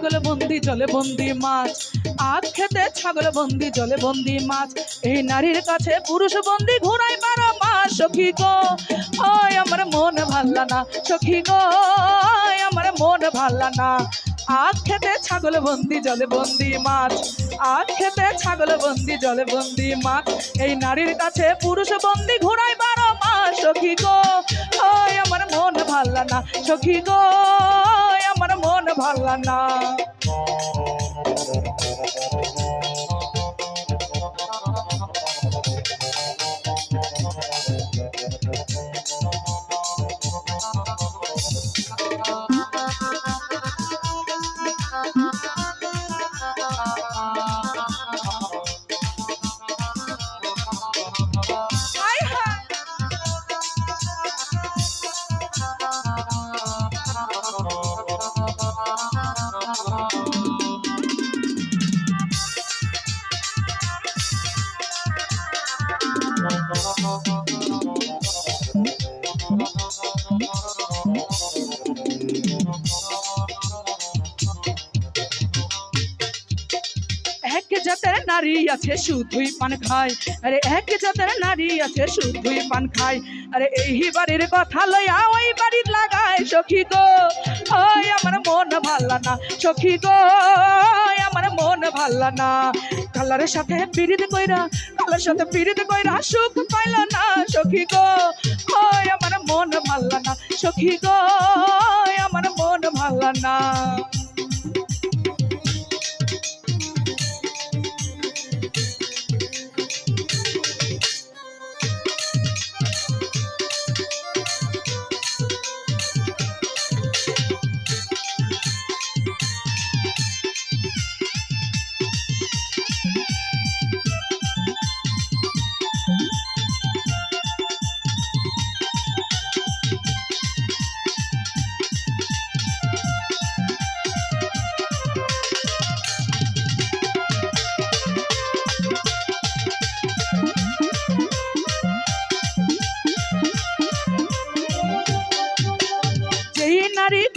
ছাগল বন্দি, জলে বন্দি মাছ। আখ খেতে ছাগল বন্দি, জলে বন্দি মাছ। এই নারীর কাছে পুরুষ বন্দি ঘুরাই বারো মাস সখী গো। ওই আমার মন ভাল্লা না, সখী গো। আমার মন ভাল্লা না। আখ খেতে ছাগল বন্দি, জলে বন্দি মাছ। আখ খেতে ছাগল বন্দি, জলে বন্দি মাছ। এই নারীর কাছে পুরুষ বন্দি ঘুরাই বারো মাস সখী গো। ওই আমার মন ভাল্লা না, সখী গো। মন ভাল্লা না নারী আছে, শুধুই পান খায়। আরে এক জাতের নারী আছে, শুধুই পান খায়। আরে এই বাড়ির কথা লইয়া ওই বাড়ির লাগায় সখী গো। ওই আমার মন ভাল্লা না, সখী গো আমার মন ভাল্লা না। কালারের সাথে পিড়িতে কইরা কালার সাথে পিড়িতে কইরা সুখ পাইল না, সখী গো। ওই আমার মন ভাল্লা না, সখী গো আমার মন ভাল্লা না।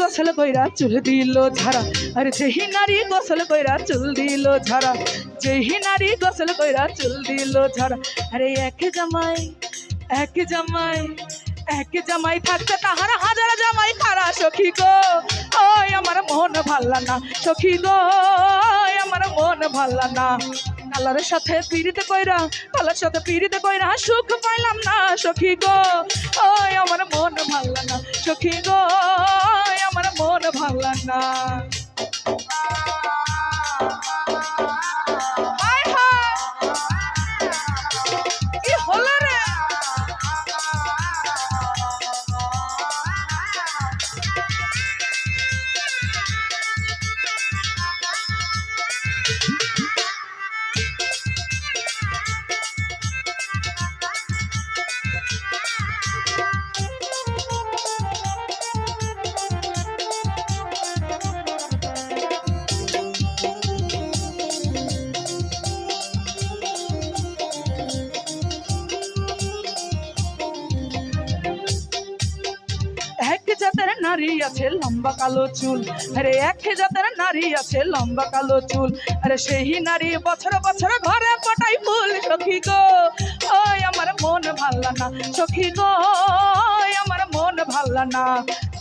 গোসল কইরা চুল দিল ঝাড়া। আরে সেই নারী গোসল কইরা চুল দিল ঝাড়া সেই নারী গোসল কইরা চুল দিল ঝাড়া। আরে এক জামাই এক জামাই এক জামাই থাকতে তাহার হাজার জামাই খারা সখী গো। ওই আমার মন ভাল্লা না সখী গো আমার মন ভাল্লা না। কালারের সাথে পিড়িতে কইরা, কালার সাথে পিড়িতে কইরা সুখ পাইলাম না সখী গো। ওই আমার মন ভাল্লা না সখী গো আমার মন ভাল্লা না। নারী আছে লম্বা কালো চুল। আরে এক জাতের নারী আছে লম্বা কালো চুল। আরে সেই নারী বছর বছর ঘরে পটাই ফুল। সখী গো, ওই আমার মন ভাল্লা না। সখী গো আমার মন ভাল্লা না।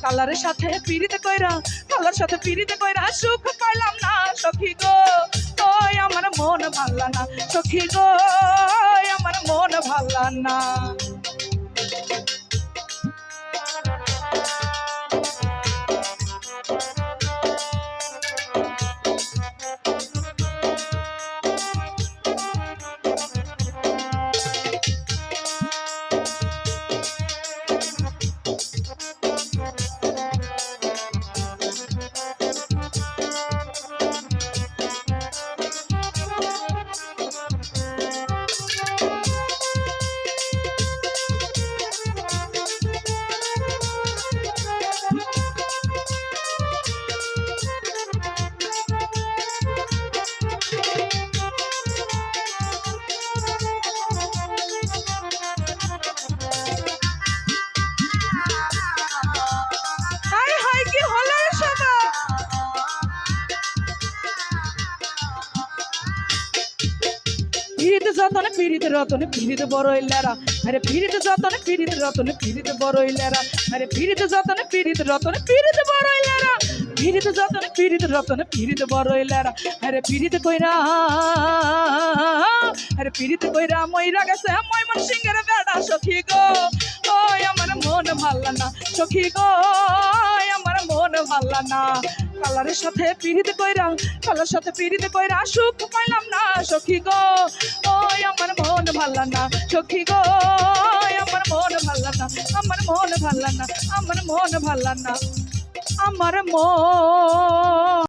কালারের সাথে পিড়িতে কইরা, কালার সাথে পিড়িতে কইরা সুখ পাইলাম না। সখী গো, ওই আমার মন ভাল্লা না। সখী গো আমার মন ভাল্লা না। যতনে পীড়িত রতনে পীড়িত বড়ই লেরা আরে পীড়িত যতনে পীড়িত রতনে পীড়িত বড়ই লেরা আরে পীড়িত যতনে পীড়িত রতনে পীড়িত বড়ই লেরা পীড়িত যতনে পীড়িত রতনে পীড়িত বড়ই লেরা আরে পীড়িত কইরা, আরে পীড়িত কইরা মইরা গেছে মই মন সিংহের বেড়া সখী গো। ওই আমার মন ভাল্লা না সখী গো। ভাল্লা না। কালারের সাথে পীড়িত কইরা, কালার সাথে পীড়িত কইরা সুখ পাইলাম না, সখী গো। ওই আমার মন ভাল্লা না, সখী গো। আমার মন ভাল্লা না, আমার মন ভাল্লা না, আমার মন ভাল্লা না, আমার মন